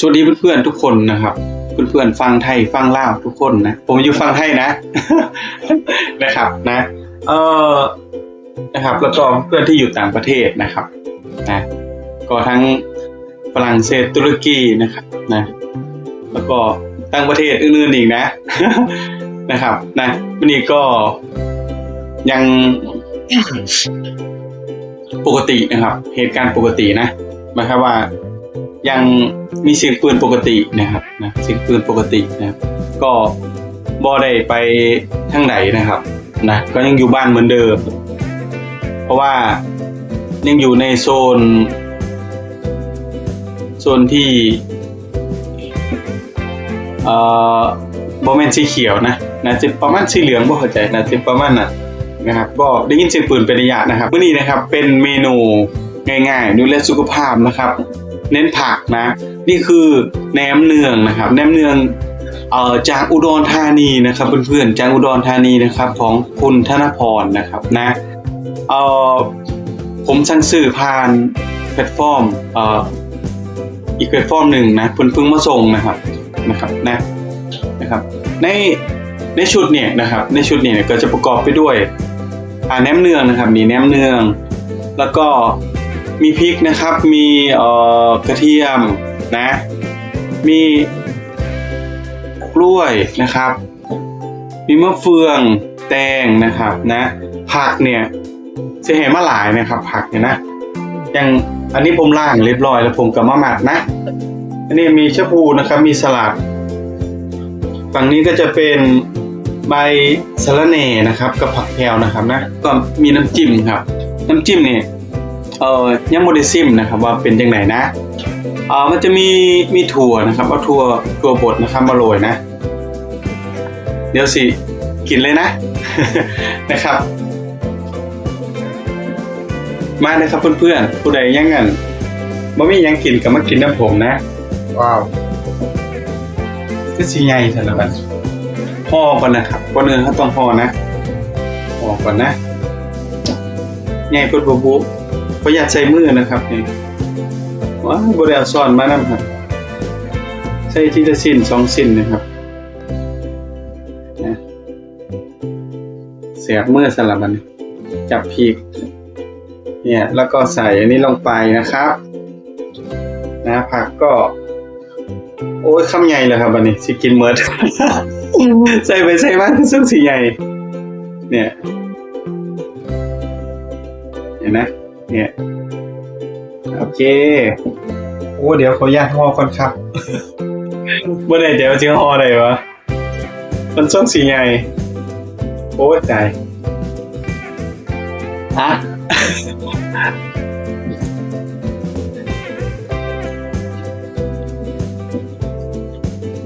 สวัสดีเพื่อนๆทุกคนนะครับ เพื่อนๆฟังไทยฟังลาวทุกคนนะ ผมอยู่ฟังไทยนะนะครับนะเออนะครับแล้วก็เพื่อนที่อยู่ต่างประเทศนะครับนะก็ทั้งฝรั่งเศสตุรกีนะครับนะแล้วก็ต่างประเทศอื่นๆอีกนะนะครับนะวันนี้ก็ยังปกตินะครับ เหตุการณ์ปกตินะหมายความว่า ยังมีเสียงปืนปกตินะครับนะเสียงปืนปกตินะครับก็บ่ได้ไปทางไหนนะครับนะก็ยังอยู่บ้านเหมือนเดิม เพราะว่ายังอยู่ในโซน โซนที่เอ่อบ่แมนสีเขียวนะนะจะประมาณสีเหลืองบ่เข้าใจนะจะประมาณน่ะนะครับก็ได้ยินเสียงปืนเป็นระยะนะครับมื้อนี้นะครับเป็นเมนูง่ายๆ ดูแลสุขภาพนะครับ เน้นผักนะ นี่คือแหนมเนืองนะครับแหนมเนืองเอ่อจากอุดรธานีนะครับเพื่อนๆจากอุดรธานีนะครับของคุณธนพรนะครับนะเอ่อผมสั่งซื้อผ่านแพลตฟอร์มเอ่ออีกแพลตฟอร์มหนึ่งนะเพิ่นเพิ่งมาส่งนะครับนะครับนะนะครับในในชุดเนี่ยนะครับในชุดเนี่ยก็จะประกอบไปด้วยอ่าแหนมเนืองนะครับมีแหนมเนือง แล้วก็ มีพริกนะครับ มีเอ่อกระเทียมนะ มีกล้วยนะครับ มีมะเฟืองแตงนะครับนะ ผักเนี่ยเสียหายมาหลายนะครับ ผักเนี่ยนะอย่างอันนี้ผมล่างเรียบร้อยแล้วผมกับมะหมัดนะ อันนี้มีชะพูนะครับ มีสลัด ฝั่งนี้ก็จะเป็นใบสะระแหน่นะครับ กับผักแพรวนะครับนะ ก็มีน้ำจิ้มครับ น้ำจิ้มเนี่ย เอ่อยังโมเดซิมนะครับว่าเป็นยังไงนะเอ่อมันจะมีมีถั่วนะครับเอาถั่วถั่วบดนะครับมาโรยนะ เดี๋ยวสิกินเลยนะนะครับ มาเลยครับเพื่อนๆผู้ใดยังกันบ่มีหยังกินก็มากินน้ำผมนะ ว้าวก็สีใหญ่สารพัดห่อก่อนนะครับก่อนอื่นเขาต้องห่อนะห่อก่อนนะใหญ่ปุ๊บปุ๊บ ประหยัดใช้มือนะครับนี่ว้าวบริเอาซ่อนมานำครับ ใช้ทีละสิ้นสองสิ้นนะครับนะเสียบมือสลับมันจับพีกเนี่ยแล้วก็ใส่อันนี้ลงไปนะครับนะผักก็ โอ้ยคำใหญ่เลยครับอันนี้สิกินเมิดใส่ไปใส่มาซึ่งสีใหญ่ เนี่ยเห็นนะ เนี่ยโอเคโอ้เดี๋ยวขออนุญาตห่อก่อนครับเมื่อไหร่เดี๋ยวจะห่ออะไรวะมันช่องสีใหญ่โอ้ยตายฮะ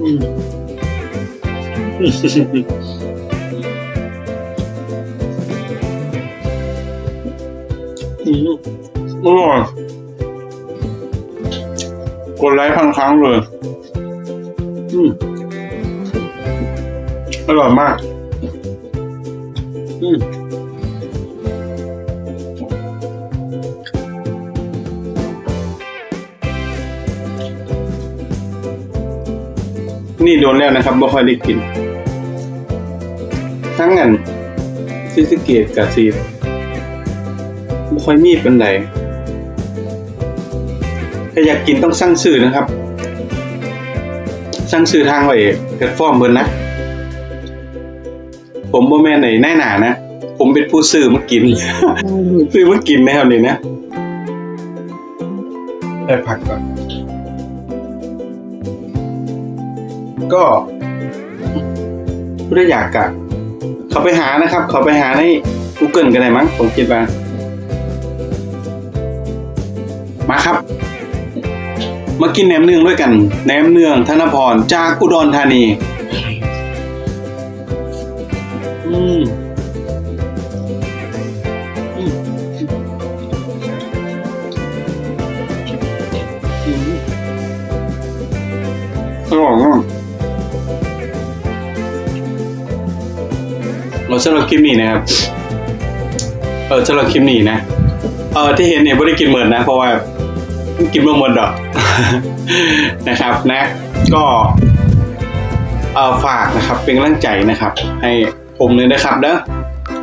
อืม อืมอร่อยกดไลค์พันครั้งเลย อืมอร่อยมาก อืมนี่โดนแล้วนะครับบ่ค่อยได้กิน ทั้งนั้นซิสเกตกับซี บ่ค่อยมีเป็นไรถ้าอยากกินต้องสั่งซื้อนะครับ สั่งซื้อทางไว้แพลตฟอร์มเบิ่นนะ ผมบ่แม่นไหนแน่หนานะ ผมเป็นผู้ซื้อมากิน ซื้อมากินนะครับนี่นะได้พักก่อน ก็ผู้ได้อยากกะเขาไปหานะครับ เขาไปหาใน Google กันได้มั้งผมคิดว่า มาครับ มากินแหนมเนืองด้วยกัน แหนมเนืองธนพรจากอุดรธานี อืมอืมอืมอร่อยมากเราสำหรับคลิปนี้นะครับ เออสำหรับคลิปนี้นะ เออที่เห็นเนี่ยไม่ได้กินเหมือนนะ เพราะว่ากินเมื่อหมดดอกนะครับนะ ก็เออฝากนะครับเป็นกำลังใจนะครับ ให้ผมเลยนะครับเด้อ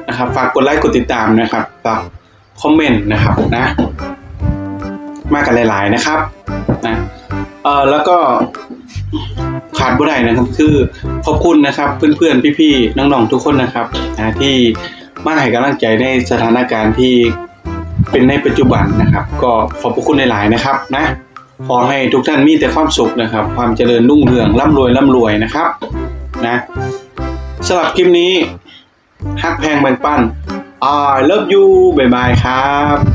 นะครับ ฝากกดไลค์กดติดตามนะครับฝากคอมเมนต์นะครับนะ มากันหลาย ๆ นะครับนะเออแล้วก็ขาดบ่ได้นะครับ คือขอบคุณนะครับ เพื่อนๆ พี่ๆ น้องๆ ทุกคนนะครับนะที่มาให้กำลังใจในสถานการณ์ที่ เป็นในปัจจุบันนะครับ ก็ขอบพระคุณหลาย ๆ นะครับนะขอให้ทุกท่านมีแต่ความสุขนะครับ ความเจริญรุ่งเรืองร่ำรวยร่ำรวยนะครับนะสำหรับคลิปนี้ฮักแพงแบ่งปัน I love you บ๊ายบายครับ